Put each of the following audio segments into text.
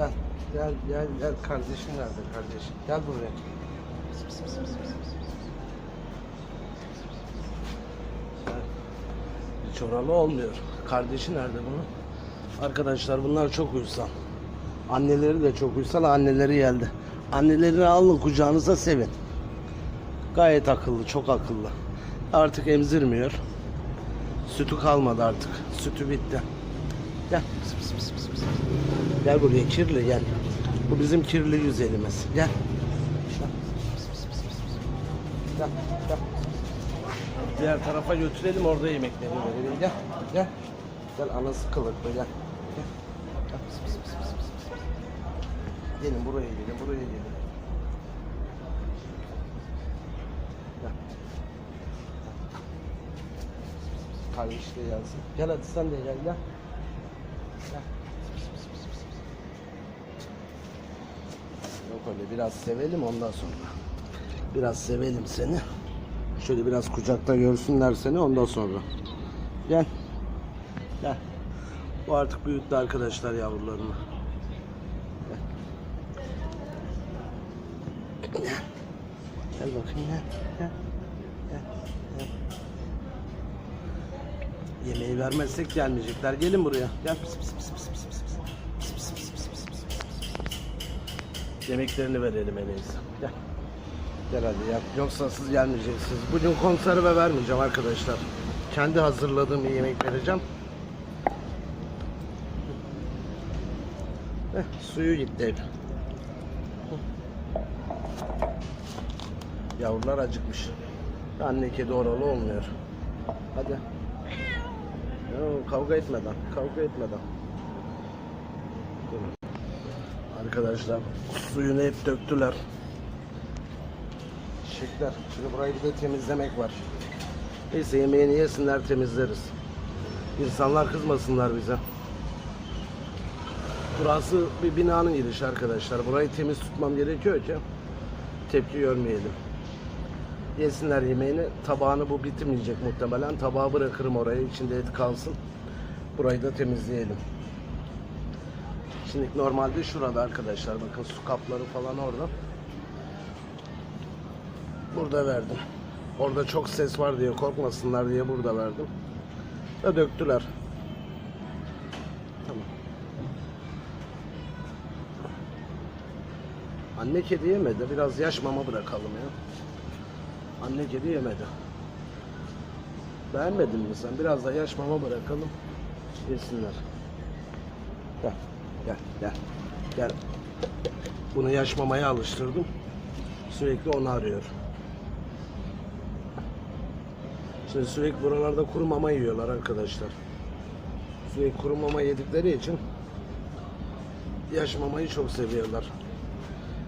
Gel. Gel gel gel kardeşin nerede kardeşin? Gel buraya. Hiç oralı olmuyor. Kardeşi nerede bunun? Arkadaşlar bunlar çok uysal. Anneleri de çok uysal. Anneleri geldi. Annelerini alın kucağınıza sevin. Gayet akıllı, çok akıllı. Artık emzirmiyor. Sütü kalmadı artık. Sütü bitti. Gel. Pıs, pıs, pıs. Gel buraya kirli gel. Bu bizim kirli güzelimiz. Gel. Gel. Gel. Diğer tarafa götürelim orada yemeklerini verelim. Gel. Gel. Gel anası kılıklı gel. Gel. Gel. Gelin buraya gelin buraya gelin. Gel. Kardeş de gelsin. Gel hadi sen de gel. Gel. Öyle biraz sevelim ondan sonra. Biraz sevelim seni. Şöyle biraz kucakta görsünler seni ondan sonra. Gel. Gel. Bu artık büyüttü arkadaşlar yavrularını. Gel. Gel. Bakayım gel. Gel. Gel. Gel. Yemeği vermezsek gelmeyecekler. Gelin buraya. Gel. Pıs pıs pıs pıs pıs Yemeklerini verelim en iyisi. Gel. Gel hadi ya. Yoksa siz gelmeyeceksiniz. Bugün konserve vermeyeceğim arkadaşlar. Kendi hazırladığım bir yemek vereceğim. Heh, suyu gitti ev. Yavrular acıkmış. Anne kedi oralı olmuyor. Hadi. Yo, kavga etmeden, kavga etmeden. Arkadaşlar suyunu hep döktüler. Çiçekler. Şimdi burayı bir de temizlemek var. Neyse yemeğini yesinler temizleriz. İnsanlar kızmasınlar bize. Burası bir binanın girişi arkadaşlar. Burayı temiz tutmam gerekiyor ki tepki görmeyelim. Yesinler yemeğini. Tabağını bu bitirmeyecek muhtemelen. Tabağı bırakırım oraya. içinde et kalsın. Burayı da temizleyelim. Şimdi normalde şurada arkadaşlar. Bakın su kapları falan orada. Burada verdim. Orada çok ses var diye korkmasınlar diye burada verdim. Ve döktüler. Tamam. Anne kedi yemedi. Biraz yaş mama bırakalım ya. Anne kedi yemedi. Beğenmedin mi sen? Biraz da yaş mama bırakalım. Yesinler. Gel. Gel. Gel. Gel. Bunu yaş mamaya alıştırdım. Sürekli onu arıyor. Şimdi sürekli buralarda kuru mama yiyorlar arkadaşlar. Sürekli kuru mama yedikleri için yaş mamayı çok seviyorlar.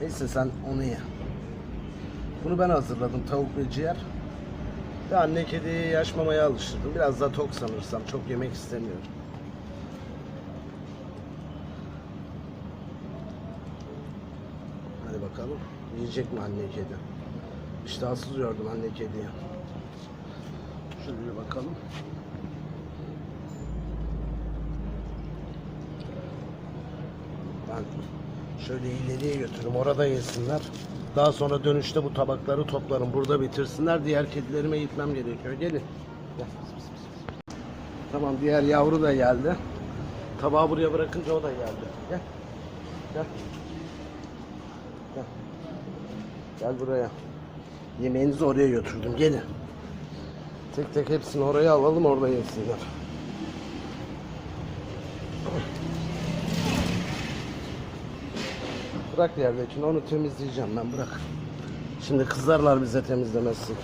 Neyse sen onu ye. Bunu ben hazırladım tavuk ve ciğer. Ve anne kediyi yaş mamaya alıştırdım. Biraz da tok sanırsam. Çok yemek istemiyor. Hadi bakalım. Yiyecek mi anne kedi? İştahsız gördüm anne kediyi. Şöyle bakalım. Ben şöyle ileriye götürürüm. Orada yesinler. Daha sonra dönüşte bu tabakları toplarım. Burada bitirsinler. Diğer kedilerime gitmem gerekiyor. Gelin. Gel. Tamam diğer yavru da geldi. Tabağı buraya bırakınca o da geldi. Gel. Gel. Gel. Buraya. Yemeğinizi oraya götürdüm. Gelin. Tek tek hepsini oraya alalım orada yesinler. Bırak yerdekini onu temizleyeceğim ben bırak. Şimdi kızarlar bize temizlemezsin.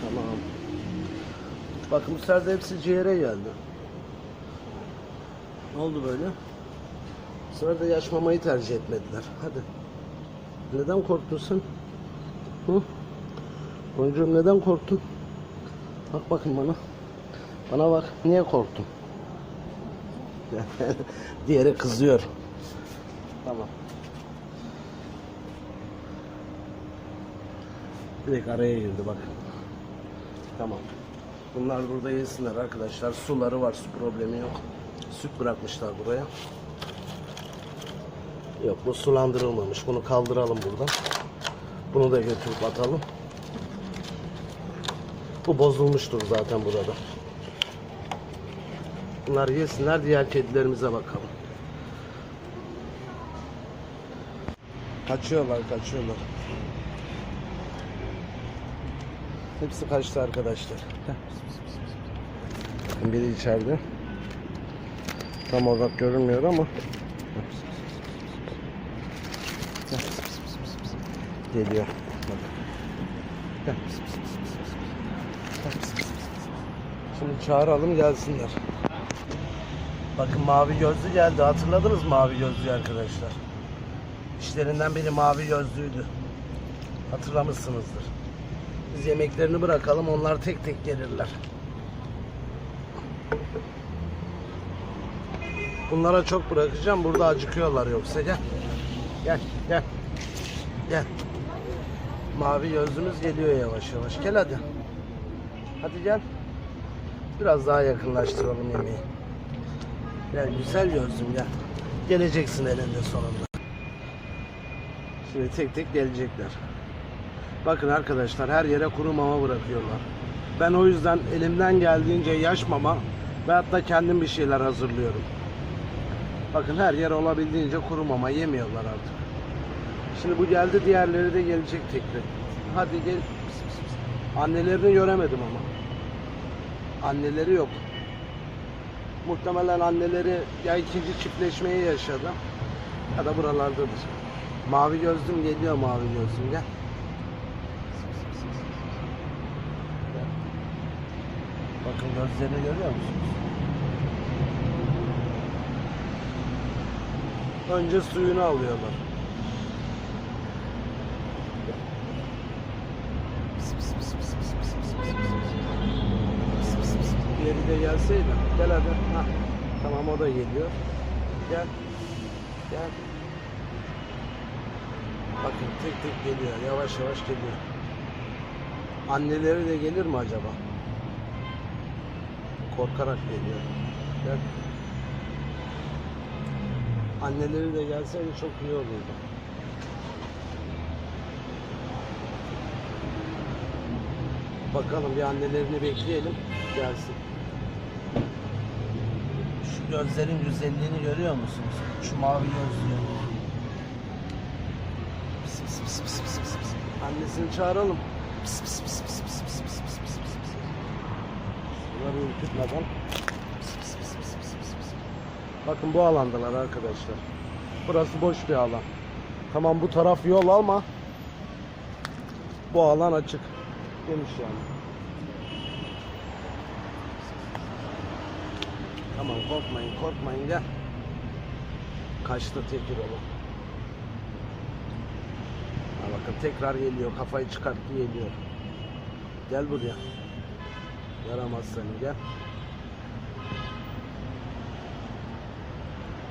Tamam. Bakın bu hepsi ciğere geldi. Ne oldu böyle? Sefer de yaş tercih etmediler. Hadi. Neden korktun sen? Hı? Boncuğum neden korktun? Bak bakın bana. Bana bak. Niye korktun? Diğeri kızıyor. Tamam. Direkt araya girdi bak. Tamam. Bunlar burada yesinler arkadaşlar. Suları var, su problemi yok. Süt bırakmışlar buraya. Yok bu sulandırılmamış. Bunu kaldıralım buradan. Bunu da götürüp atalım. Bu bozulmuştur zaten burada. Bunlar yesinler diğer kedilerimize bakalım. Kaçıyorlar kaçıyorlar. Hepsi kaçtı arkadaşlar. Biri içeride. Tam olarak görünmüyor ama. Geliyor. Şimdi çağıralım gelsinler. Bakın mavi gözlü geldi. Hatırladınız mavi gözlüyü arkadaşlar? İşlerinden biri mavi gözlüydü. Hatırlamışsınızdır. Biz yemeklerini bırakalım. Onlar tek tek gelirler. Bunlara çok bırakacağım. Burada acıkıyorlar yoksa. Gel gel. Gel. Mavi gözlümüz geliyor yavaş yavaş. Gel hadi. Hadi gel. Biraz daha yakınlaştıralım yemeği. Gel güzel gözlüm gel. Geleceksin elinde sonunda. Şimdi tek tek gelecekler. Bakın arkadaşlar her yere kuru mama bırakıyorlar. Ben o yüzden elimden geldiğince yaş mama ve hatta kendim bir şeyler hazırlıyorum. Bakın her yer olabildiğince kuru mama yemiyorlar artık. Şimdi bu geldi diğerleri de gelecek tekrar. Hadi gel. Pıs, pıs, pıs. Annelerini göremedim ama. Anneleri yok. Muhtemelen anneleri ya ikinci çiftleşmeyi yaşadı ya da buralardadır. Mavi gözlüm geliyor mavi gözlüm. Gel. Bakın gözlerini görüyor musunuz? Önce suyunu alıyorlar. Diğeri de gelseydi. Gel hadi. Hah. Tamam o da geliyor. Gel. Gel. Bakın tek tek geliyor. Yavaş yavaş geliyor. Anneleri de gelir mi acaba? Korkarak geliyor. Gel. Anneleri de gelseydi çok iyi olurdu. Bakalım bir annelerini bekleyelim. Gelsin. Gözlerin güzelliğini görüyor musunuz? Şu mavi gözlüğü. Pıs. Annesini çağıralım. Pıs pıs. Bunları ürkütmeden. Pıs pıs pıs pıs pıs pıs pıs. Bakın bu alandalar arkadaşlar. Burası boş bir alan. Tamam bu taraf yol ama bu alan açık. Geniş yani. Tamam korkmayın korkmayın gel. Kaçtı tekir oğlum. Ha bakın tekrar geliyor kafayı çıkarttı geliyor. Gel buraya. Yaramaz seni gel.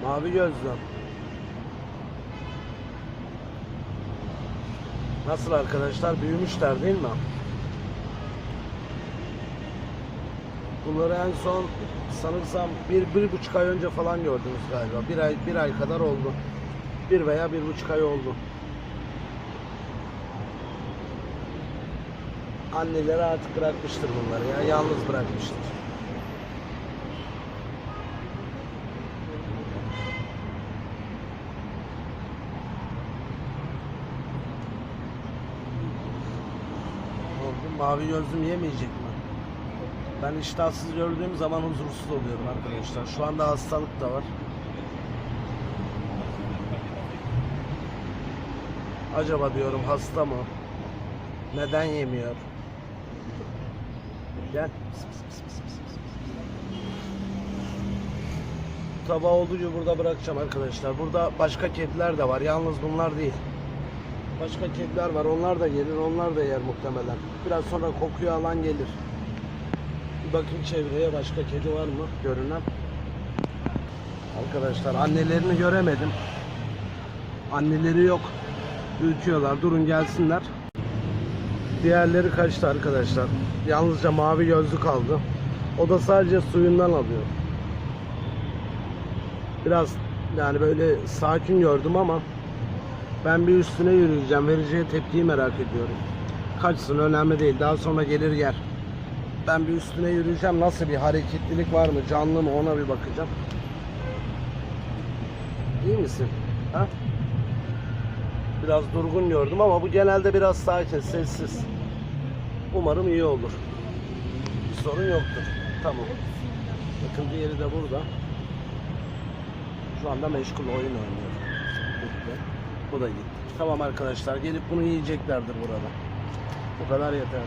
Mavi gözlüm. Nasıl arkadaşlar büyümüşler değil mi? Bunları en son sanırsam bir, bir buçuk ay önce falan gördünüz galiba. Bir ay, bir ay kadar oldu. Bir veya bir buçuk ay oldu. Anneleri artık bırakmıştır bunları ya. Yalnız bırakmıştır. Mavi gözlüm yemeyecek? Ben iştahsız gördüğüm zaman huzursuz oluyorum arkadaşlar. Şu anda hastalık da var. Acaba diyorum hasta mı? Neden yemiyor? Gel. Tabağı olduğu gibi burada bırakacağım arkadaşlar. Burada başka kediler de var. Yalnız bunlar değil. Başka kediler var. Onlar da gelir. Onlar da yer muhtemelen. Biraz sonra kokuyu alan gelir. Bir bakayım çevreye başka kedi var mı görünen. Arkadaşlar annelerini göremedim. Anneleri yok. Ürküyorlar. Durun gelsinler. Diğerleri kaçtı arkadaşlar. Yalnızca mavi gözlü kaldı. O da sadece suyundan alıyor. Biraz yani böyle sakin gördüm ama ben bir üstüne yürüyeceğim. Vereceği tepkiyi merak ediyorum. Kaçsın önemli değil. Daha sonra gelir yer. Ben bir üstüne yürüyeceğim. Nasıl bir hareketlilik var mı? Canlı mı? Ona bir bakacağım. İyi misin? Ha? Biraz durgun gördüm ama bu genelde biraz sakin, sessiz. Umarım iyi olur. Bir sorun yoktur. Tamam. Bakın diğeri de burada. Şu anda meşgul oyun oynuyor. Bu da gitti. Tamam arkadaşlar gelip bunu yiyeceklerdir burada. Bu kadar yeter.